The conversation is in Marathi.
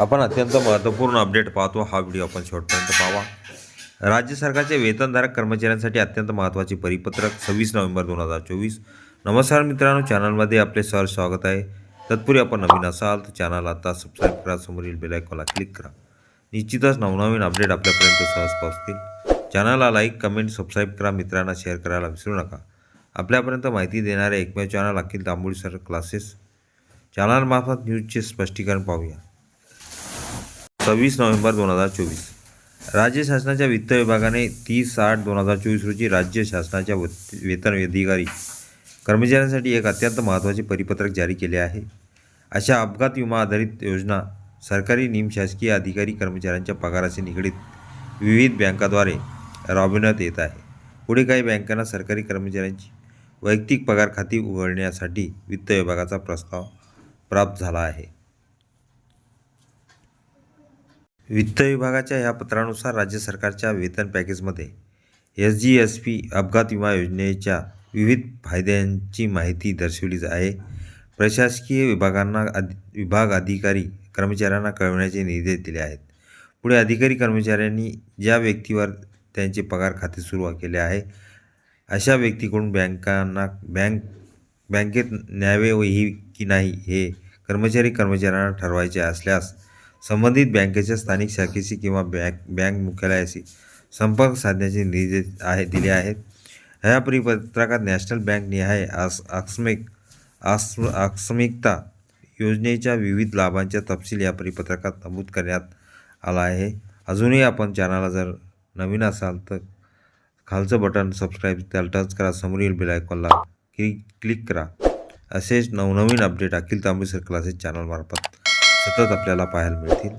आपण अत्यंत महत्त्वपूर्ण अपडेट पाहतो. हा व्हिडिओ आपण शेवटपर्यंत पाहावा. राज्य सरकारचे वेतनधारक कर्मचाऱ्यांसाठी अत्यंत महत्त्वाचे परिपत्रक सव्वीस नोव्हेंबर दोन हजार चोवीस. नमस्कार मित्रांनो चॅनलमध्ये आपले सर स्वागत आहे. तत्पूर्वी आपण नवीन असाल तर चॅनल आता सबस्क्राईब करा समोरील बेलायकॉनला क्लिक करा. निश्चितच नवनवीन अपडेट आपल्यापर्यंत सहज पोहोचतील. चॅनलला लाईक कमेंट सबस्क्राईब करा मित्रांना शेअर करायला विसरू नका. आपल्यापर्यंत माहिती देणारे एकमेव channel Akhil Tamboli sir classes चॅनलमार्फत न्यूजचे स्पष्टीकरण पाहूया. सव्वीस नोव्हेंबर दोन हजार चोवीस. राज्य शासनाच्या वित्त विभागाने तीस आठ दोन हजार चोवीस रोजी राज्य शासनाच्या वेतन अधिकारी कर्मचाऱ्यांसाठी एक अत्यंत महत्त्वाचे परिपत्रक जारी केले आहे. अशा अपघात विमा आधारित योजना सरकारी निमशासकीय अधिकारी कर्मचाऱ्यांच्या पगाराशी निगडीत विविध बँकाद्वारे राबविण्यात येत आहे. पुढे काही बँकांना सरकारी कर्मचाऱ्यांची वैयक्तिक पगार खाती उघडण्यासाठी वित्त विभागाचा प्रस्ताव प्राप्त झाला आहे. वित्त विभागाच्या या पत्रानुसार राज्य सरकारच्या वेतन पॅकेजमध्ये एस जी एस पी अपघात विमा योजनेच्या विविध फायद्यांची माहिती दर्शवली आहे. प्रशासकीय विभागांना अधि विभाग अधिकारी कर्मचाऱ्यांना कळवण्याचे निर्देश दिले आहेत. पुढे अधिकारी कर्मचाऱ्यांनी ज्या व्यक्तीवर त्यांचे पगार खाते सुरू केले आहे अशा व्यक्तीकडून बँकांना बँक बँकेत न्यावे ही की नाही हे कर्मचारी कर्मचाऱ्यांना ठरवायचे असल्यास संबंधित बँकेच्या स्थानिक शाखेशी किंवा बँक बँक मुख्यालयाशी संपर्क साधण्याचे निर्देश आहे दिले आहेत. ह्या परिपत्रकात नॅशनल बँक निहाय आस आकस्मिक आस आकस्मिकता योजनेच्या विविध लाभांचा तपशील या परिपत्रकात नमूद करण्यात आला आहे. अजूनही आपण चॅनलला जर नवीन असाल तर खालचं बटन सबस्क्राईब त्याला टच करा. समोरील बेल आयकॉनला क्लिक क्लिक करा. असेच नवनवीन update Akhil Tambe sir classes चॅनलमार्फत सतत आपल्याला पाहायला मिळतील.